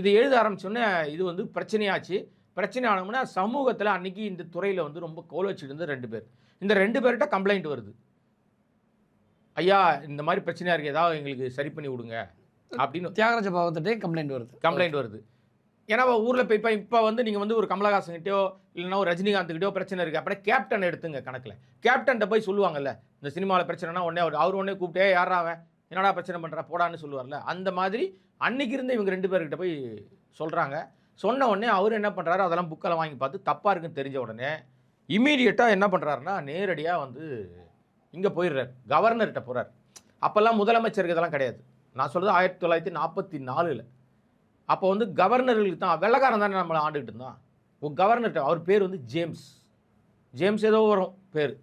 இது எழுத ஆரம்பிச்சோன்னே இது வந்து பிரச்சனையாச்சு. பிரச்சனை ஆனோம்னா சமூகத்தில் அன்னைக்கு இந்த துறையில் வந்து ரொம்ப கோல் வச்சுட்டு இருந்த ரெண்டு பேர். இந்த ரெண்டு பேர்கிட்ட கம்ப்ளைண்ட் வருது. ஐயா இந்த மாதிரி பிரச்சனையாக இருக்குது ஏதாவது எங்களுக்கு சரி பண்ணி விடுங்க. அப்படின்னு தியாகராஜ பாவத்திட்டே கம்ப்ளைண்ட் வருது. கம்ப்ளைண்ட் வருது. ஏன்னா ஊரில் போய் இப்போ இப்போ வந்து நீங்கள் வந்து ஒரு கமலஹாசன்கிட்டயோ இல்லைன்னா ஒரு ரஜினிகாந்த்கிட்டயோ பிரச்சனை இருக்குது அப்படியே கேப்டன் எடுத்துங்க கணக்கில். கேப்டன்ட்ட போய் சொல்லுவாங்கல்ல இந்த சினிமாவில் பிரச்சனைனா உடனே அவர் அவர் உடனே கூப்பிட்டே யாரா அவன்? என்னடா பிரச்சனை பண்ணுறா போடான்னு சொல்லுவார்ல. அந்த மாதிரி அன்னைக்கு இருந்து இவங்க ரெண்டு பேர்கிட்ட போய் சொல்கிறாங்க சொன்ன உடனே அவர் என்ன பண்ணுறாரு அதெல்லாம் புக்கெல்லாம் வாங்கி பார்த்து தப்பாக இருக்குன்னு தெரிஞ்ச உடனே இமீடியட்டாக என்ன பண்ணுறாருன்னா நேரடியாக வந்து இங்கே போயிடுறார். கவர்னர்கிட்ட போகிறார் அப்போல்லாம் முதலமைச்சருக்கு இதெல்லாம் கிடையாது. நான் சொல்கிறது ஆயிரத்தி தொள்ளாயிரத்தி நாற்பத்தி நாலில். அப்போ வந்து கவர்னர்களுக்கு தான் வெள்ளக்காரன் தானே நம்மளை ஆண்டுகிட்டு இருந்தான். உங்கள் கவர்னர்கிட்ட அவர் பேர் வந்து ஜேம்ஸ். ஜேம்ஸ் ஏதோ வரும் பேர்.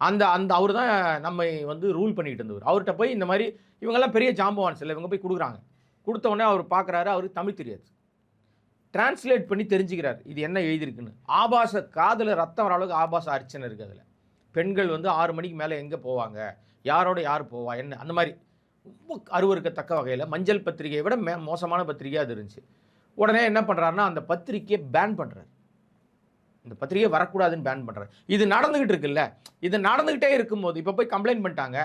அந்த அந்த அவர் தான் நம்மை வந்து ரூல் பண்ணிகிட்டு இருந்தவர். அவர்கிட்ட போய் இந்த மாதிரி இவங்கெல்லாம் பெரிய ஜாம்பவான்ஸ் இல்லை இவங்க போய் கொடுக்குறாங்க. கொடுத்த உடனே அவர் பார்க்குறாரு அவருக்கு தமிழ் தெரியாது. டிரான்ஸ்லேட் பண்ணி தெரிஞ்சுக்கிறார் இது என்ன எழுதியிருக்குன்னு. ஆபாச காதில் ரத்தம் வர அளவுக்கு ஆபாச அர்ச்சனை இருக்குது அதில். பெண்கள் வந்து ஆறு மணிக்கு மேலே எங்கே போவாங்க? யாரோட யார் போவா? என்ன? அந்த மாதிரி ரொம்ப அருவருக்கத்தக்க வகையில் மஞ்சள் பத்திரிகையை விட மே மோசமான பத்திரிகையாக அது இருந்துச்சு. உடனே என்ன பண்ணுறாருன்னா அந்த பத்திரிக்கையை பேன் பண்ணுறாரு இந்த பத்திரிகை வரக்கூடாதுன்னு பேன் பண்ணுறாரு இது நடந்துக்கிட்டு இருக்குல்ல இது நடந்துக்கிட்டே இருக்கும்போது இப்போ போய் கம்ப்ளைண்ட் பண்ணிட்டாங்க.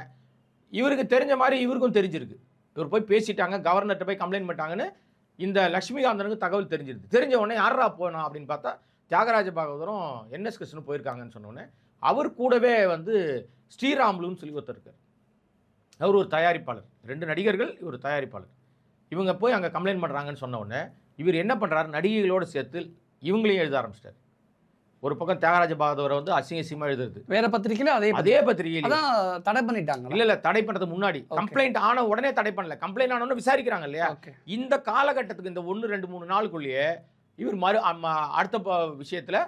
இவருக்கு தெரிஞ்ச மாதிரி இவருக்கும் தெரிஞ்சிருக்கு. இவர் போய் பேசிட்டாங்க கவர்னர்கிட்ட போய் கம்ப்ளைண்ட் பண்ணிட்டாங்கன்னு இந்த லட்சுமிகாந்தனுக்கு தகவல் தெரிஞ்சிருக்கு தெரிஞ்ச உடனே யாரா போனோம் அப்படின்னு பார்த்தா தியாகராஜ பாகவதரும் என்எஸ் கிருஷ்ணன் போயிருக்காங்கன்னு சொன்னோடனே அவர் கூடவே வந்து ஸ்ரீராம்லுன்னு சொல்லி ஒருத்தர் இருக்கார். அவர் ஒரு தயாரிப்பாளர். ரெண்டு நடிகர்கள் இவர் தயாரிப்பாளர். இவங்க போய் அங்கே கம்ப்ளைண்ட் பண்ணுறாங்கன்னு சொன்ன உடனே இவர் என்ன பண்ணுறாரு நடிகைகளோடு சேர்த்து இவங்களையும் எழுத ஆரம்பிச்சிட்டார். ஒரு பக்கம் தியாகராஜ பாகவதரை வந்து அசிங்க அசிங்கமா எழுதுறது. வேற பத்திரிக்கையில அதே அதே பத்திரிகையில். தடை பண்ணிட்டாங்க இல்ல இல்ல தடை பண்றதுக்கு முன்னாடி. கம்ப்ளைண்ட் ஆன உடனே தடை பண்ணல. கம்ப்ளைண்ட் ஆன உடனே விசாரிக்கிறாங்க இல்லையா? இந்த காலகட்டத்துக்கு இந்த ஒன்று ரெண்டு மூணு நாளுக்குள்ளேயே இவர் மறு அடுத்த விஷயத்துல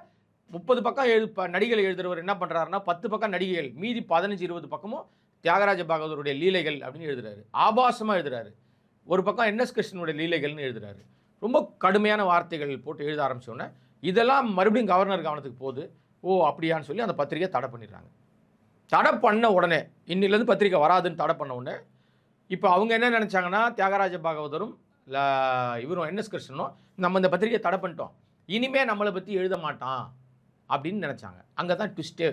முப்பது பக்கம் எழு நடிகைகள் எழுதுறவர் என்ன பண்றாருன்னா பத்து பக்கம் நடிகைகள் மீதி பதினஞ்சு இருபது பக்கமும் தியாகராஜ பாகவதருடைய லீலைகள் அப்படின்னு எழுதுறாரு. ஆபாசமா எழுதுறாரு. ஒரு பக்கம் என்எஸ் கிருஷ்ணனுடைய லீலைகள்னு எழுதுறாரு. ரொம்ப கடுமையான வார்த்தைகள் போட்டு எழுத ஆரம்பிச்ச உடனே இதெல்லாம் மறுபடியும் கவர்னர் கவனத்துக்கு போகுது. ஓ அப்படியான்னு சொல்லி அந்த பத்திரிகை தடை பண்ணிடுறாங்க. தடை பண்ண உடனே இன்னிலேருந்து பத்திரிக்கை வராதுன்னு தடை பண்ண உடனே இப்போ அவங்க என்ன நினச்சாங்கன்னா தியாகராஜ பாகவதரும் இவரும் என்எஸ் கிருஷ்ணனும் நம்ம இந்த பத்திரிக்கையை தடை பண்ணிட்டோம். இனிமே நம்மளை பற்றி எழுத மாட்டான் அப்படின்னு நினச்சாங்க. அங்கே தான் ட்விஸ்ட்டே